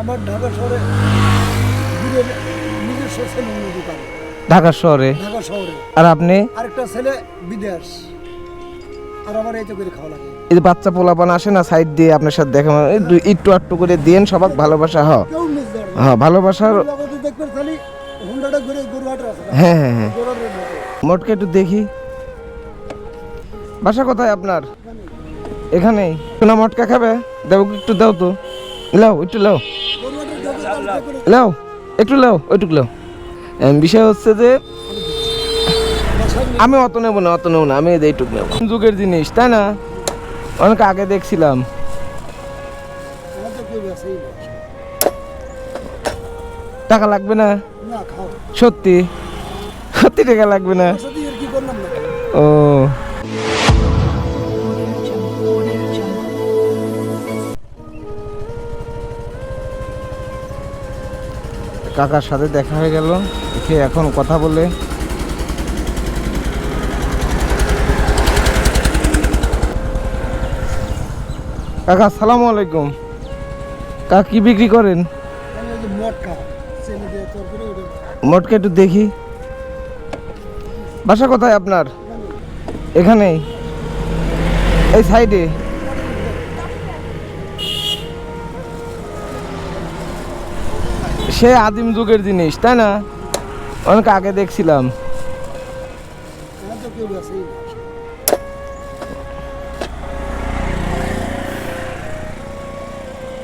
আমার ঢাকা শহরে দূরে নিজস্ব ছেলে দোকান ঢাকা শহরে? ঢাকা শহরে। আর আপনি? আরেকটা ছেলে বিদেশ। আর আমার এই করে খাওয়া লাগে। এই যে বাচ্চা পোলাপান আসে না সাইড দিয়ে আপনার সাথে দেখা একটু আটটু করে দেন সবাক ভালোবাসা হ। হ্যাঁ ভালোবাসার লগতে খালি হুন্ডাটা ঘুরে গরুহাটের আছে হ্যাঁ হ্যাঁ হ্যাঁ। মোটকে একটু দেখি। বাসা কোথায় আপনার? এখানেই। সোনা মটকা খাবে? দেবো একটু দাও তো। লাও একটু লাও। লাও একটু লাও ওইটুকু লাও বিষয় হচ্ছে যে আমি অত নেব না অত নেব না আমি এইটুকু নেব। যুগের জিনিস তাই না? অনেক আগে দেখছিলাম। টাকা লাগবে না? সত্যি? সত্যি টাকা লাগবে না? ও। কাকার সাথে দেখা হয়ে গেল। দেখে এখন কথা বলে। কাকা, আসসালামু আলাইকুম। কাকা, কি বিক্রি করেন? মোটকে একটু দেখি। বাসা কোথায় আপনার? এখানেই। এই সাইডে। সে আদিম যুগের জিনিস তাই না? অনেক আগে দেখছিলাম।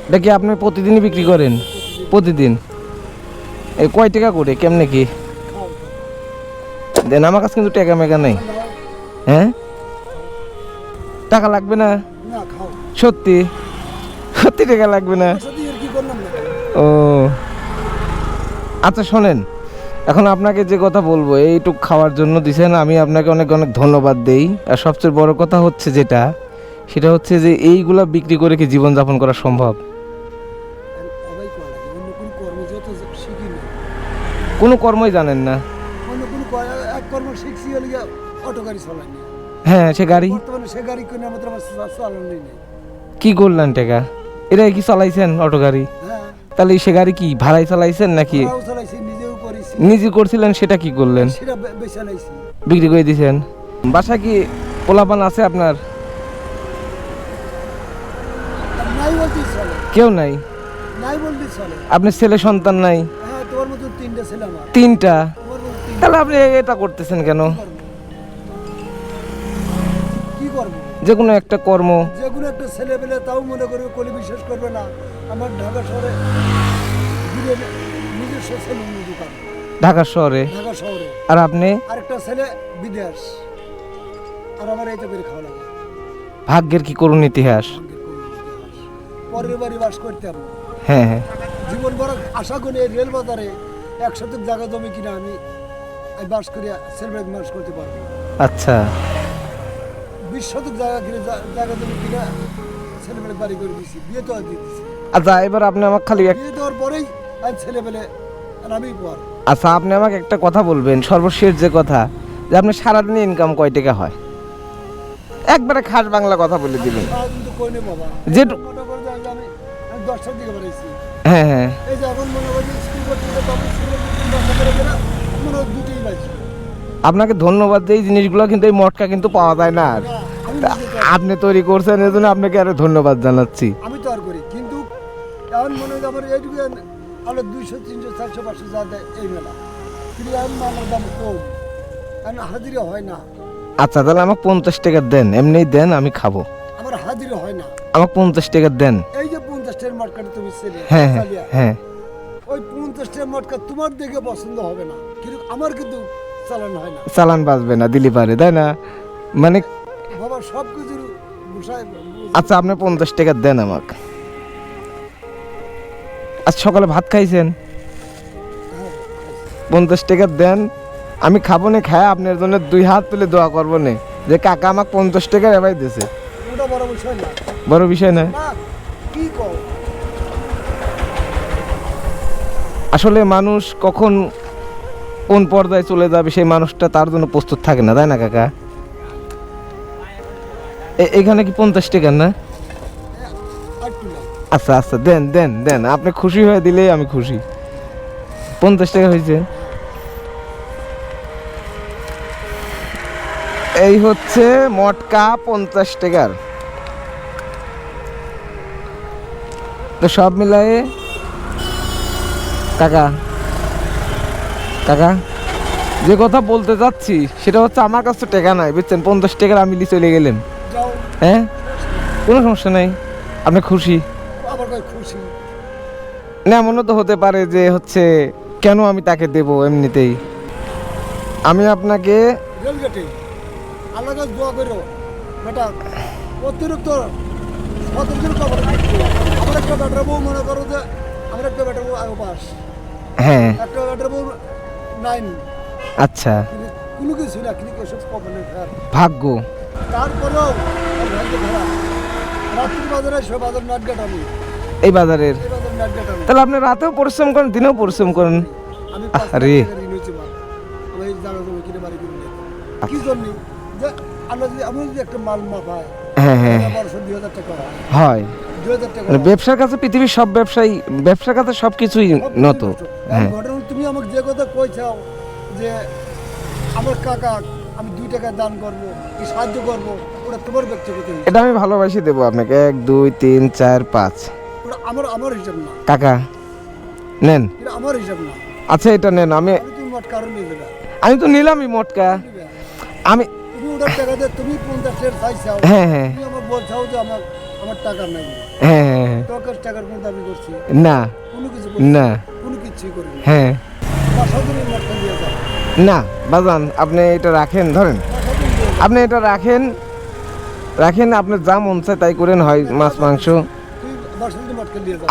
এটা কি আপনি প্রতিদিনই বিক্রি করেন? প্রতিদিন? এই কয় টাকা করে? কেমনে কি? দেন আমার কাছে কিন্তু টাকা মেকা নেই। হ্যাঁ? টাকা লাগবে না? সত্যি? সত্যি টাকা লাগবে না? না ও। আচ্ছা শোনেন, এখন আপনাকে যে কথা বলব, এইটুক খাওয়ার জন্য দিছেন, আমি আপনাকে অনেক অনেক ধন্যবাদ দেই। আর সবচেয়ে বড় কথা হচ্ছে যেটা, সেটা হচ্ছে যে এইগুলা বিক্রি করে কি জীবনযাপন করা সম্ভব? কোনো কর্মই জানেন না। হ্যাঁ সে গাড়ি? কি করলেন টেকা? এটা কি চালাইছেন অটো গাড়ি? তাহলে সে গাড়ি কি ভাড়াই চালাইছেন নাকি নিজে করছিলেন সেটা কি করলেন? বিক্রি করে দিয়েছেন বাসা কি পোলাপান আছে আপনার? কেউ নাই? আপনার ছেলে সন্তান নাই? হ্যাঁ তিনটে তাহলে আপনি এটা করতেছেন কেন? যে কোনো একটা কর্ম। যে কোনো একটা ছেলে পেলে তাও মনে করবে কলি বিশ্বাস করবে না। আমার ঢাকা শহরে নিজস্ব ছেলে দোকান। ঢাকা শহরে? ঢাকা শহরে। আর আপনি? আরেকটা ছেলে বিদেশ। আর আমার এই তো করে খাওয়া লাগে। ভাগ্যের কি করুন ইতিহাস। পরের বাড়ি বাস করতাম হ্যাঁ হ্যাঁ। জীবন বড় আশা করি এই রেল বাজারে এক শতক জায়গা জমি কিনা আমি বাস করিয়া সেলব্রেট মাস করতে পারব। আচ্ছা। বিশ শতক জায়গা কিনে জায়গা জমি কিনা ছেলেমেলে বাড়ি করে দিছি বিয়ে তো দিয়ে দিছি আচ্ছা এবার আপনি আমাকে খালি এক বিয়ে দেওয়ার পরেই আজ ছেলেমেলে আর আমি পর। আচ্ছা আপনি আমাকে একটা কথা বলবেন সর্বশেষ যে কথা যে আপনি সারাদিনে ইনকাম কয় টাকা হয়? একবারে খাস বাংলা কথা বলে দিবেন। যে হ্যাঁ এই যে এখন মনে করি স্কুল করতে গেলে তখন স্কুলে দশটা করে বেরা মনে হয় দুটোই বাজছে আপনাকে ধন্যবাদ এই জিনিসগুলো কিন্তু এই মটকা কিন্তু পাওয়া যায় না আর। আপনি তৈরি করছেন এই জন্য আপনাকে আরও ধন্যবাদ জানাচ্ছি। আমি তো আর করি কিন্তু এখন মনে হয় আমার এইটুকু আলো দুইশো তিনশো চারশো পাঁচশো যা দেয় এই মেলা। কিন্তু এখন আমার দাম কম এখন হাজিরা হয় না। আচ্ছা তাহলে আমাকে পঞ্চাশ টাকা দেন এমনিই দেন আমি খাব। আমার হাজিরা হয় না। আমাকে পঞ্চাশ টাকা দেন। এই যে পঞ্চাশ টাকার মটকাটা তুমি ছেলে হ্যাঁ হ্যাঁ চালিয়া, হ্যাঁ। ওই পঞ্চাশ টাকার মটকা তোমার দেখে পছন্দ হবে না। কিন্তু আমার কিন্তু চালানো হয় না। চালান বাঁচবে না দিলি পারে তাই না? মানে বাবা সব কিছুর আচ্ছা আপনি পঞ্চাশ টাকা দেন আমাকে। আজ সকালে ভাত খাইছেন? পঞ্চাশ টাকা দেন। আমি খাব না খায় আপনার জন্য দুই হাত তুলে দোয়া করব না যে কাকা আমাকে পঞ্চাশ টাকা এবার দিয়েছে। বড় বিষয় না। আসলে মানুষ কখন কোন পর্যায়ে চলে যাবে সেই মানুষটা তার জন্য প্রস্তুত থাকে না, তাই না, কাকা? এখানে কি পঞ্চাশ টাকার না না? আচ্ছা আচ্ছা দেন দেন দেন, আপনি খুশি হয়ে দিলেই আমি খুশি। পঞ্চাশ টাকা হয়েছে। এই হচ্ছে মটকা পঞ্চাশ টাকার। তো সব মিলায়ে, কাকা কাকা যে কথা বলতে যাচ্ছি সেটা হচ্ছে আমার কাছে টাকা নাই বুঝছেন? পঞ্চাশ টাকার আমি নিয়ে চলে গেলেন হ্যাঁ? কোনো সমস্যা নেই। আপনি খুশি? না এমনও তো হতে পারে যে হচ্ছে কেন আমি তাকে দেব এমনিতেই? আমি আপনাকে রেলগেটে আল্লাহ কাছে দোয়া করো বেটা অতিরিক্ত আমার একটা বেটার বউ মনে করো যে আমার একটা বেটার বউ আগে পাস হ্যাঁ। একটা বেটার বউ আচ্ছা। কোনো কিছু না কিন্তু ওসব কপালের খারাপ ভাগ্য। তারপরেও ভাগ্য খারাপ। রাত্রি বাজারে সে বাজার নাট আমি এই বাজারের। তাহলে আপনি রাতেও পরিশ্রম করেন দিনেও পরিশ্রম করেন। আরে। আমি। কি জন্য? যে আমরা যদি আমি যদি একটা মাল মাপাই হ্যাঁ হ্যাঁ। দুই হাজার টাকা মানে হয়। ব্যবসার কাছে পৃথিবীর সব ব্যবসায়ী ব্যবসার কাছে সব কিছুই নত। হ্যাঁ। আমাকে যে কথা কইছাও যে আমার কাকা আমি দুই টাকা দান করব কি সাহায্য করব ওটা তোমার ব্যক্তিগত এটা আমি ভালোবাসি দেবো আপনাকে। এক দুই তিন চার পাঁচ। ওটা আমার আমার হিসাব না। কাকা নেন। এটা আমার হিসাব না। আচ্ছা এটা নেন। আমি তুমি মোট কারণ নিয়ে দেবে আমি তো নিলামই মোটকা আমি ওটার টাকা দিয়ে তুমি পঞ্চাশ শেয়ার চাইছাও। হ্যাঁ হ্যাঁ। তুমি আমার বলছাও যে আমার আমার টাকা নাই। হ্যাঁ হ্যাঁ হ্যাঁ। তোকে টাকার কোনো দাবি করছি? না। কোনো কিছু না। কোনো কিছুই করি হ্যাঁ। না, বাজান, আপনি এটা রাখেন, ধরেন। আপনি এটা রাখেন রাখেন, আপনার যা মন চায় তাই করেন, হয় মাছ, মাংস।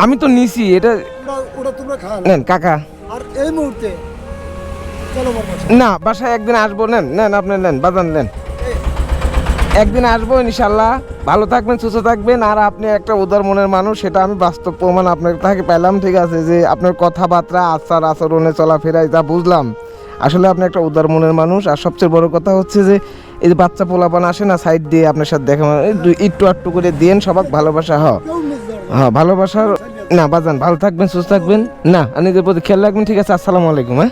আমি তো নিছি, এটা নেন, কাকা। না, বাসায় একদিন আসব, নেন নেন, আপনি নেন, বাজান, নেন। একদিন আসব ইনশাল্লাহ ভালো থাকবেন, সুস্থ থাকবেন। আর আপনি একটা উদার মনের মানুষ, সেটা আমি বাস্তব প্রমাণ আপনার থেকে পেলাম, ঠিক আছে? যে আপনার কথাবার্তা, আচার, আচরণে চলাফেরায় যা বুঝলাম। আসলে আপনি একটা উদার মনের মানুষ। আর সবচেয়ে বড় কথা হচ্ছে যে, এই যে বাচ্চা পোলাপান আসে না সাইড দিয়ে আপনার সাথে দেখা একটু আটটু করে দিয়েন, সবাক ভালোবাসা, হ। হ্যাঁ ভালোবাসার, না, বাজান, ভালো থাকবেন, সুস্থ থাকবেন। না, আর নিজের প্রতি খেয়াল রাখবেন, ঠিক আছে? আসসালামু আলাইকুম হ্যাঁ?